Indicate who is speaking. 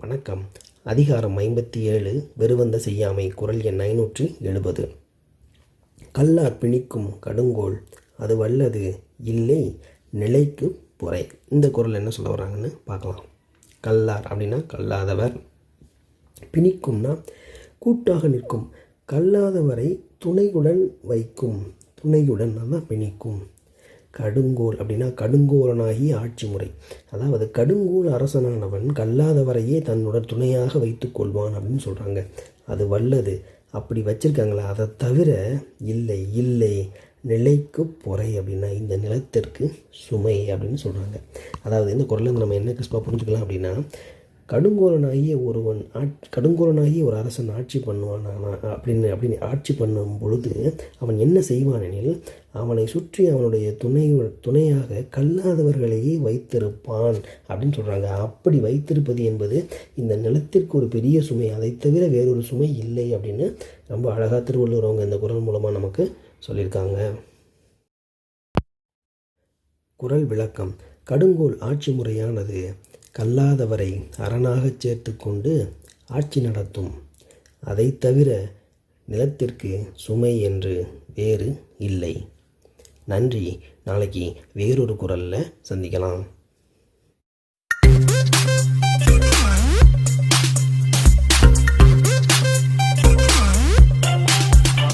Speaker 1: வணக்கம். அதிகாரம் ஐம்பத்தி ஏழு வெறுவந்த செய்யாமை குரல் எண் ஐநூற்றி எழுபது. கல்லார் பிணிக்கும் கடுங்கோல் அது வல்லது இல்லை நிலைக்கு புறை. இந்த குரல் என்ன சொல்ல வராங்கன்னு பார்க்கலாம். கல்லார் அப்படின்னா கல்லாதவர். பிணிக்கும்னா கூட்டாக நிற்கும். கல்லாதவரை துணையுடன் வைக்கும். துணையுடன் தான் பிணிக்கும். கடுங்கோல் அப்படின்னா கடுங்கோலனாகி ஆட்சி முறை. அதாவது கடுங்கோல் அரசனானவன் கல்லாதவரையே தன்னுடன் துணையாக வைத்து கொள்வான் அப்படின்னு சொல்கிறாங்க அது வல்லது. அப்படி வச்சுருக்காங்களா அதை தவிர இல்லை இல்லை நிலைக்கு பொறை அப்படின்னா இந்த நிலத்திற்கு சுமை அப்படின்னு சொல்கிறாங்க அதாவது இந்த குரலை நம்ம என்ன கிறிஸ்பாக புரிஞ்சுக்கலாம் அப்படின்னா கடுங்கோலனாகிய ஒருவன் ஆட் கடுங்கோலனாகிய ஒரு அரசன் ஆட்சி பண்ணுவான் அப்படின்னு அப்படின்னு ஆட்சி பண்ணும் பொழுது அவன் என்ன செய்வான் எனில் அவனை சுற்றி அவனுடைய துணை துணையாக கல்லாதவர்களையே வைத்திருப்பான் அப்படின்னு சொல்கிறாங்க அப்படி வைத்திருப்பது என்பது இந்த நிலத்திற்கு ஒரு பெரிய சுமை அதை தவிர வேறொரு சுமை இல்லை அப்படின்னு ரொம்ப அழகாக திருவள்ளுவர் அவங்க இந்த குரல் மூலமாக நமக்கு சொல்லியிருக்காங்க. குரல் விளக்கம். கடுங்கோல் ஆட்சி முறையானது கல்லாதவரை அரணாகச் சேர்த்து கொண்டு ஆட்சி நடத்தும். அதை தவிர நிலத்திற்கு சுமை என்று வேறு இல்லை. நன்றி. நாளைக்கு வேறொரு குரலில் சந்திக்கலாம்.